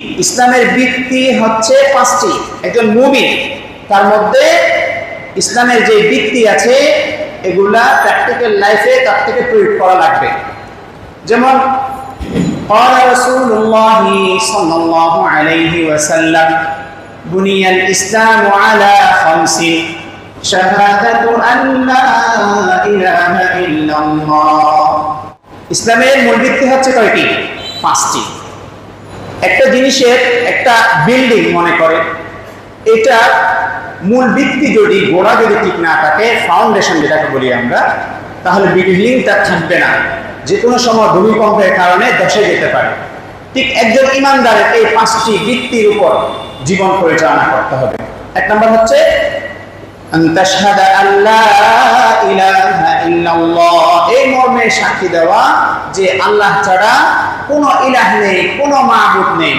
ইসলামের ভিত্তি হচ্ছে পাঁচটি। একজন মুমিন, তার মধ্যে ইসলামের যে ভিত্তি আছে, এগুলা প্র্যাকটিক্যাল লাইফে তার থেকে প্রয়োগ করা লাগবে। যেমন ইসলাম ইসলামের মূল ভিত্তি হচ্ছে কয়টি? পাঁচটি। একটা জিনিসের একটা বিল্ডিং মনে করে। এটা মূল ভিত্তি যদি গোড়া যদি ঠিক না থাকে ফাউন্ডেশন যেটাকে বলি আমরা, তাহলে বিল্ডিংটা থাকবে না। যে কোনো সময় ভূমিকম্পের কারণে দশে যেতে পারে। ঠিক একজন ইমানদারের এই পাঁচটি ভিত্তির উপর জীবন পরিচালনা করতে হবে। এক নম্বর হচ্ছে এই মর্মে সাক্ষী দেওয়া যে আল্লাহ ছাড়া কোনো ইলাহ নেই কোনো মাহবুদ নেই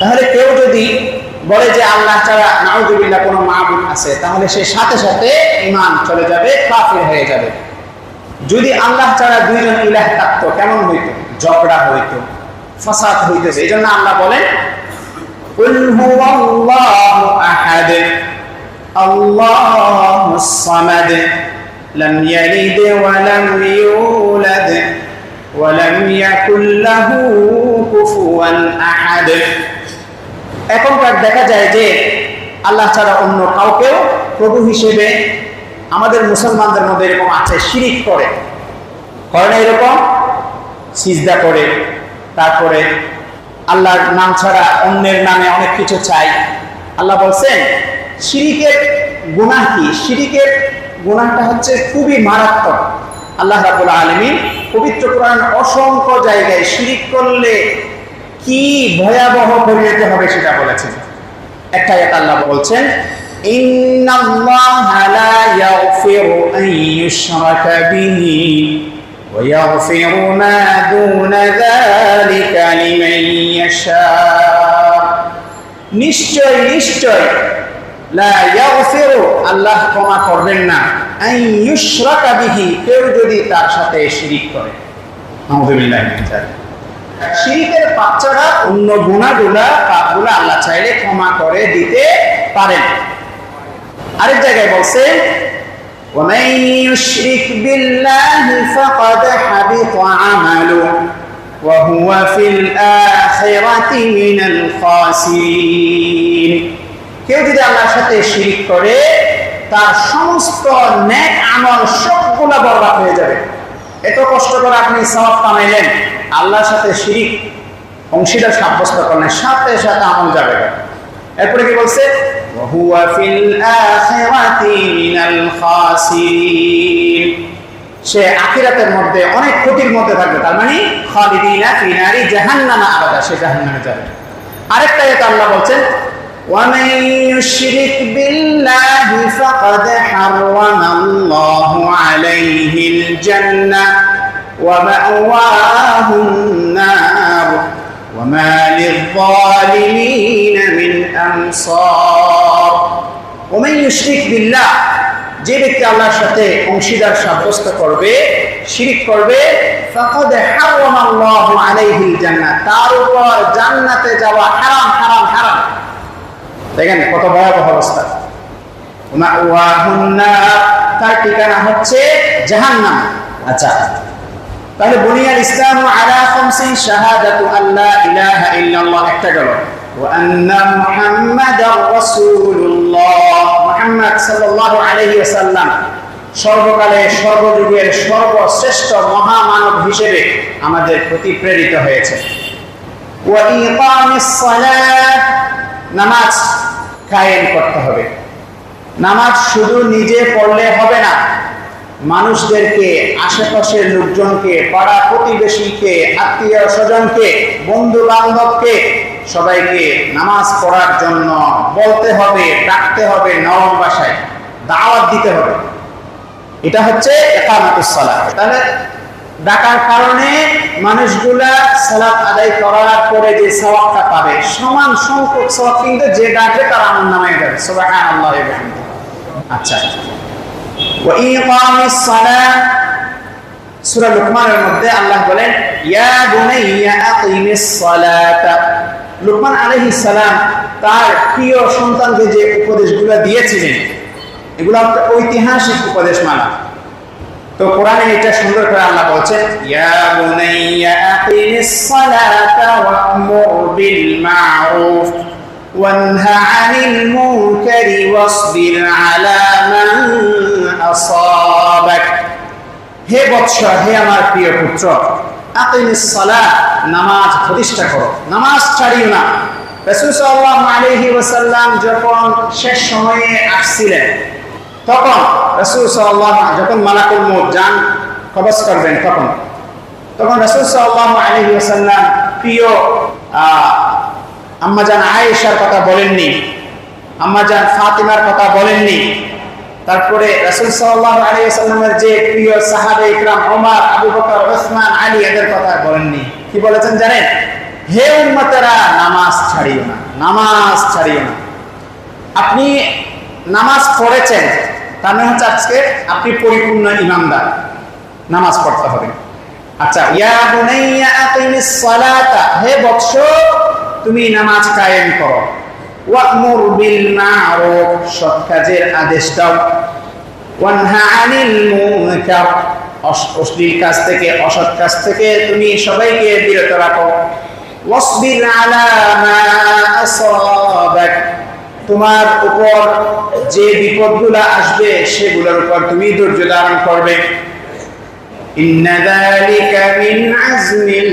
তাহলে কেউ যদি বলে যে আল্লাহ ছাড়া নাউজুবিল্লাহ কোনো মাহবুদ আছে তাহলে সে সাথে সাথে ইমান চলে যাবে কাফির হয়ে যাবে যদি আল্লাহ ছাড়া দুইজন ইলাহ থাকতো কেমন হইতো ঝগড়া হইতো ফাসাদ হইতেছে এই জন্য আল্লাহ বলেন قل هو الله أحد الله الصمد لم يلد ولم يولد ولم يكن له كفوا أحد এখনকার দেখা যায় যে আল্লাহ ছাড়া অন্য কাউকেও প্রভু হিসেবে আমাদের মুসলমানদের মধ্যে এরকম আছে শিরিক করে করে না এরকম সিজদা করে তারপরে আল্লাহর নাম ছাড়া অন্যের নামে অনেক কিছু চাই আল্লাহ বলছেন শিরিকের গুনাহ কি শিরিকের গুনাহটা হচ্ছে খুবই মারাত্মক আল্লাহ রাবুল আলমী পবিত্র কোরআন অসংখ্য জায়গায় শিরিক করলে কি ভয়াবহ পরিণতি হবে সেটা বলেছেন একটা আয়াত আল্লাহ বলছেন إن الله لا يغفر أن يشرك به ويغفر ما دون ذلك لمن يشاء নিশ্চয় নিশ্চয় লা ইয়াগফিরু আল্লাহ ক্ষমা করবেন না আন ইউশরাকা বিহি কেউ যদি তার সাথে শিরিক করে নাউযুবিল্লাহি মিন যালিক শিরিকের বাচ্চারা অন্য গুণাগুলা পাপগুলা আল্লাহ চাইলে ক্ষমা করে দিতে পারেন আরেক জায়গায় বলছে ومن يشرك بالله فقد حبط عمله وهو في الآخرة من الخاسرين কেউ যদি আল্লাহর সাথে শিরিক করে তার সমস্ত ন্যাক আমল সবগুলা বরবাদ হয়ে যাবে। এত কষ্ট করে আপনি সবাব কামাইলেন আল্লাহর সাথে শিখ অংশীদার সাব্যস্ত করলেন, সাথে সাথে আমল যাবে। এরপরে কি বলছে? সে আখিরাতের মধ্যে অনেক ক্ষতির মধ্যে থাকবে, তার মানে খালিদিনা আলাদা সে জাহান্নানা যাবে। আরেকটা এটা আল্লাহ বলছেন ومن يشرك بالله فقد حرم الله عليه الجنة ومأواه النار وما للظالمين من أنصار ومن يشرك بالله যে ব্যক্তি আল্লাহর সাথে অংশীদার সাব্যস্ত করবে শিরিক করবে ফাকাদ হারাম আল্লাহু আলাইহিল জান্নাত তার উপর জান্নাতে যাওয়া হারাম হারাম হারাম দেখেন কত ভয়াবহ অবস্থা। তার ঠিকানা হচ্ছে জাহান্নাম। আচ্ছা তাহলে বুনিয়াল ইসলাম আলা খামসিন একটা গেল। সর্বকালে সর্বযুগের সর্বশ্রেষ্ঠ মহামানব হিসেবে আমাদের প্রতি প্রেরিত হয়েছে। নামাজ কায়েম করতে হবে। নামাজ শুধু নিজে পড়লে হবে না, মানুষদেরকে, আশেপাশের লোকজনকে, পাড়া প্রতিবেশীকে, আত্মীয় স্বজনকে বন্ধু বান্ধবকে সবাইকে নামাজ পড়ার জন্য বলতে হবে, ডাকতে হবে নরম ভাষায় দাওয়াত দিতে হবে। এটা হচ্ছে একামতুস সালাত। তাহলে ডাকার কারণে মানুষগুলা সালাত আদায় করার পরে যে সবাবটা পাবে, সমান সংখ্যক সবাব কিন্তু যে ডাকে তার আমার নামে যাবে। সবাই আল্লাহ আচ্ছা। মধ্যে আল্লাহ বলেন সালাম তার প্রিয় যে ঐতিহাসিক উপদেশ মানা তো কোরআনে এটা সুন্দর করে আল্লাহ বলছেন হে বৎস হে আমার প্রিয় পুত্র নামাজ প্রতিষ্ঠা করো। নামাজ ছাড়িও না। রাসূল সাল্লাল্লাহু যখন শেষ সময়ে আসছিলেন তখন রসুল সাল্লাহ যখন মালাকুল মৌত যান, কবজ করবেন তখন। তখন রসুল সাল্লাহ আলহি আসাল্লাম প্রিয় আম্মাজান আয়েশার কথা বলেননি, আম্মাজান ফাতিমার কথা বলেননি। তারপরে রসুল সাল্লাহ আলী আসাল্লামের যে প্রিয় সাহাবে ইকরাম ওমার, আবু বকর, ওসমান, আলী, এদের কথা বলেননি। কি বলেছেন জানেন? হে উম্মতেরা, নামাজ ছাড়িও না, নামাজ ছাড়িও না। আপনি নামাজ পড়েছেন, তার মানে হচ্ছে আজকে আপনি পরিপূর্ণ ইমানদার। নামাজ পড়তে হবে। আচ্ছা ইয়া সালাতা, হে বৎস, তুমি নামাজ কায়েম করো। বিল মা'রুফ, সৎ কাজের আদেশ দাও। ওয়ানহা আনিল মুনকার অশ্লীল কাজ থেকে, অসৎ কাজ থেকে তুমি সবাইকে বিরত রাখো। ওয়াসবির আলা মা আসাবাক তোমার উপর যে বিপদগুলো আসবে সেগুলোর উপর তুমি ধৈর্য ধারণ করবে। ইন্নাদালিকা মিন আজমিল